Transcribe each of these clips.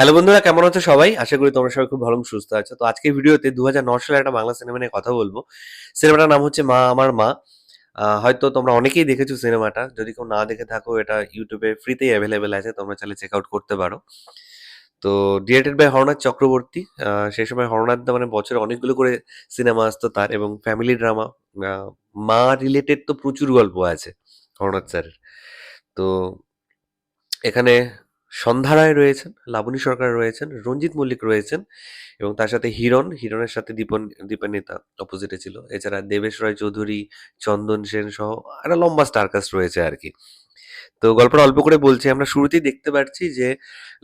Hello বন্ধুরা, কেমন আছো সবাই? আশা করি তোমরা সবাই খুব ভালো সুস্থ আছো। তো আজকের ভিডিওতে দু হাজার ন সালে একটা বাংলা সিনেমা নিয়ে কথা বলব। সিনেমাটার নাম হচ্ছে মা, আমার মা। হয়তো তোমরা অনেকেই দেখেছ সিনেমাটা। যদি কেউ না দেখে থাকো, এটা ইউটিউবে ফ্রিতেই অ্যাভেলেবেল আছে। তোমরা চাইলে চেক আউট করতে পারো। তো ডিরেক্টেড বাই হরনাথ চক্রবর্তী। সেই সময় হরনাথ মানে বছরে অনেকগুলো করে সিনেমা আসতো তার এবং ফ্যামিলি ড্রামা মা রিলেটেড তো প্রচুর গল্প আছে হরনাথ স্যারের। তো এখানে সন্ধ্যা রায় রয়েছেন, লাবণী সরকার রয়েছেন, রঞ্জিত মল্লিক রয়েছেন এবং তার সাথে হিরণ, হিরণের সাথে দীপন দীপান্বিতা অপোজিটে ছিল। এছাড়া দেবেশ রায় চৌধুরী, চন্দন সেন সহ একটা লম্বা স্টারকাস্ট রয়েছে আর কি তো গল্পটা অল্প করে বলছি, আমরা শুরুতেই দেখতে পাচ্ছি যে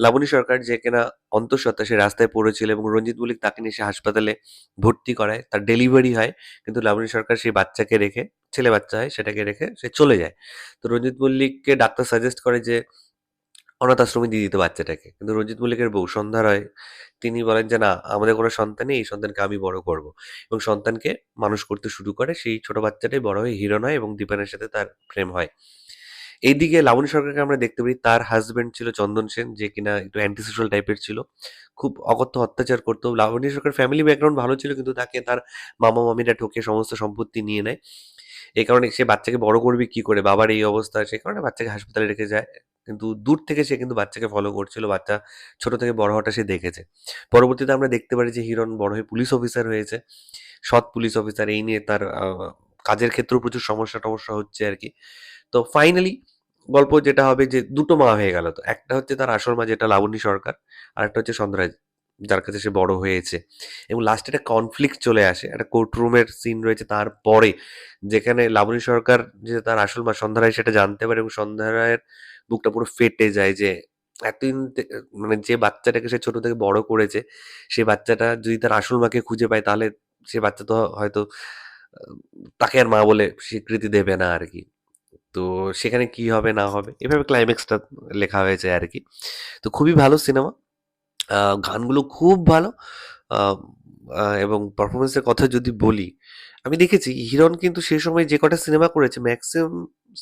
লাবণী সরকার যে কিনা অন্তঃসত্ত্বা সে রাস্তায় পড়েছিল এবং রঞ্জিত মল্লিক তাকে নিয়ে সে হাসপাতালে ভর্তি করায়, তার ডেলিভারি হয়, কিন্তু লাবণী সরকার সেই বাচ্চাকে রেখে, ছেলে বাচ্চা হয়, সেটাকে রেখে সে চলে যায়। তো রঞ্জিত মল্লিককে ডাক্তার সাজেস্ট করে যে অনাথ আশ্রমে দিয়ে দিতে বাচ্চাটাকে। কিন্তু রঞ্জিত মল্লিকের বউ সন্ধ্যা রায়, তিনি বলেন যে, না, আমাদের কোনো সন্তান নেই, এই সন্তানকে আমি বড় করব। এবং সন্তানকে মানুষ করতে শুরু করে সেই ছোট বাচ্চাটাই বড় হয়ে হিরো হয় এবং দীপানের সাথে তার প্রেম হয়। এইদিকে লাবণী সরকারকে আমরা দেখতে পাই তার হাজবেন্ড ছিল চন্দন সেন, যে কিনা একটু অ্যান্টিসোশাল টাইপের ছিল, খুব অকথ্য অত্যাচার করতো। লাবণী সরকার ফ্যামিলি ব্যাকগ্রাউন্ড ভালো ছিল, কিন্তু তাকে তার মামা মামিরা ঠকে সমস্ত সম্পত্তি নিয়ে নেয়। এই কারণে সে বাচ্চাকে বড় করবে কি করে? বাবার এই অবস্থা সেই কারণে বাচ্চাকে হাসপাতালে রেখে যায়। কিন্তু দূর থেকে সে কিন্তু বাচ্চাকে ফলো করছিল, বাচ্চা ছোট থেকে বড় হওয়াটা সে দেখেছে। পরবর্তীতে আমরা দেখতে পারি যে হিরণ বড় হয়ে পুলিশ অফিসার হয়েছে। সৎ পুলিশ অফিসার এই নিয়ে তার কাজের ক্ষেত্রেও প্রচুর সমস্যা টমস্যা হচ্ছে আর কি। তো ফাইনালি গল্প যেটা হবে যে দুটো মা হয়ে গেল তো। একটা হচ্ছে তার আসল মা যেটা লাবণী সরকার, আর একটা হচ্ছে সন্ধ্যারাজ, যার কাছে সে বড় হয়েছে। এবং লাস্টে একটা কনফ্লিক্ট চলে আসে, একটা কোর্টরুমের সিন রয়েছে তারপরে, যেখানে লাবণী সরকার যে তার আসল মা সন্ধ্যা রায় সেটা জানতে পারে এবং সন্ধ্যা রায়ের বুকটা পুরো ফেটে যায় যে, এতদিন মানে যে বাচ্চাটাকে সে ছোট থেকে বড় করেছে, সে বাচ্চাটা যদি তার আসল মাকে খুঁজে পায়, তাহলে সে বাচ্চা তো হয়তো, তাকে আর মা বলে স্বীকৃতি দেবে না আর কি। তো সেখানে কি হবে, না হবে, এভাবে ক্লাইম্যাক্সটা লেখা হয়েছে আর কি। তো খুবই ভালো সিনেমা গানগুলো খুব ভালো এবং পারফরমেন্সের কথা যদি বলি, আমি দেখেছি হিরণ কিন্তু সেই সময় যে কটা সিনেমা করেছে ম্যাক্সিমাম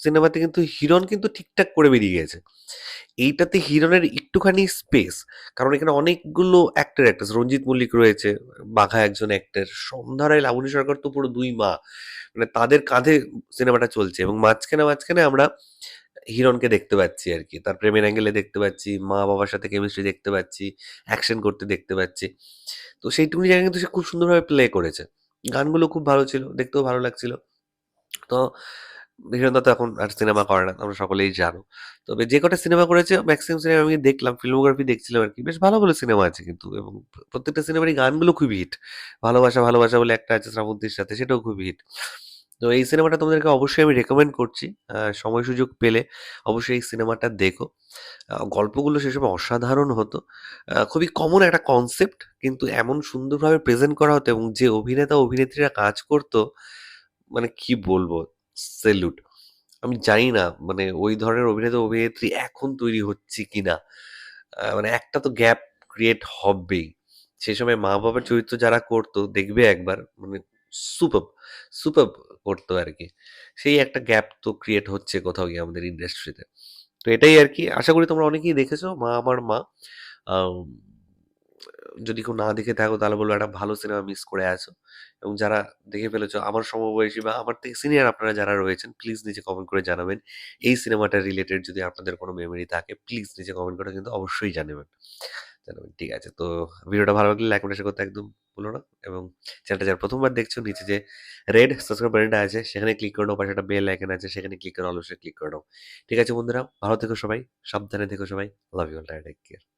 সিনেমাতে কিন্তু হিরণ কিন্তু ঠিকঠাক করে বেরিয়ে গেছে। এইটাতে হিরণের একটুখানি স্পেস কারণ এখানে অনেকগুলো অ্যাক্টর অ্যাক্ট্রেস রঞ্জিত মল্লিক রয়েছে, বাঘা একজন অ্যাক্টর সন্ধ্যারায় লাবণী সরকার তো পুরো দুই মা মানে তাদের কাঁধে সিনেমাটা চলছে এবং মাঝখানে মাঝখানে আমরা হিরণকে দেখতে পাচ্ছি আর কি, তার প্রেমের অ্যাঙ্গেলে দেখতে পাচ্ছি, মা বাবার সাথে কেমিস্ট্রি দেখতে পাচ্ছি অ্যাকশন করতে দেখতে পাচ্ছি। তো সেইটুকুনি জায়গা কিন্তু সে খুব সুন্দরভাবে প্লে করেছে। গানগুলো খুব ভালো ছিল, দেখতেও ভালো লাগছিল। তো হিরণদা তো এখন আর সিনেমা করে না, আমরা সকলেই জানো। তবে যে কটা সিনেমা করেছে ম্যাক্সিমাম সিনেমা আমি দেখলাম ফিল্মোগ্রাফি দেখছিলাম আর কি। বেশ ভালো ভালো সিনেমা আছে কিন্তু, এবং প্রত্যেকটা সিনেমারই গানগুলো খুবই হিট ভালোবাসা ভালোবাসা বলে একটা আছে শ্রাবন্তীর সাথে, সেটাও খুবই হিট তো এই সিনেমাটা তোমাদেরকে অবশ্যই আমি রেকমেন্ড করছি সময় সুযোগ পেলে অবশ্যই এই সিনেমাটা দেখো। গল্পগুলো সে সময় অসাধারণ হতো। খুবই কমন একটা কনসেপ্ট কিন্তু এমন সুন্দরভাবে প্রেজেন্ট করা হতো, এবং যে অভিনেতা, অভিনেত্রীরা কাজ করতো মানে কি বলব? সেলুট আমি জানি না মানে ওই ধরনের অভিনেতা, অভিনেত্রী এখন তৈরি হচ্ছে কি না মানে একটা তো গ্যাপ ক্রিয়েট হবেই। সেই সময় মা বাবার চরিত্র যারা করতো, দেখবে একবার মানে সুপার সুপার করতো আর কি। সেই একটা গ্যাপ তো ক্রিয়েট হচ্ছে কোথাও গিয়ে আমাদের ইন্ডাস্ট্রিতে তো। এটাই আর কি, আশা করি তোমরা অনেকেই দেখেছ, মা আমার মা। যদি কেউ না দেখে থাকো, তাহলে বলব একটা ভালো সিনেমা মিস করে আছো। এবং যারা দেখে ফেলেছো, আমার সমবয়সী বা আমার থেকে সিনিয়র আপনারা যারা রয়েছেন প্লিজ নিচে কমেন্ট করে জানাবেন। এই সিনেমাটা রিলেটেড যদি আপনাদের কোনো মেমোরি থাকে প্লিজ নিচে কমেন্ট করে কিন্তু অবশ্যই জানাবেন। জানাবেন, ঠিক আছে। তো ভিডিওটা ভালো লাগলে লাইক শেয়ার করতে একদম ভুলো না। এবং চ্যানেলটা যারা প্রথমবার দেখছ, নিচে যে রেড সাবস্ক্রাইব বাটনটা আছে, সেখানে ক্লিক করে নাও, পাশে একটা বেল আইকন আছে, সেখানে ক্লিক করে অবশ্যই ক্লিক করে নাও। ঠিক আছে বন্ধুরা, ভালো থেকো সবাই, সাবধানে থেকো সবাই। Love you all take care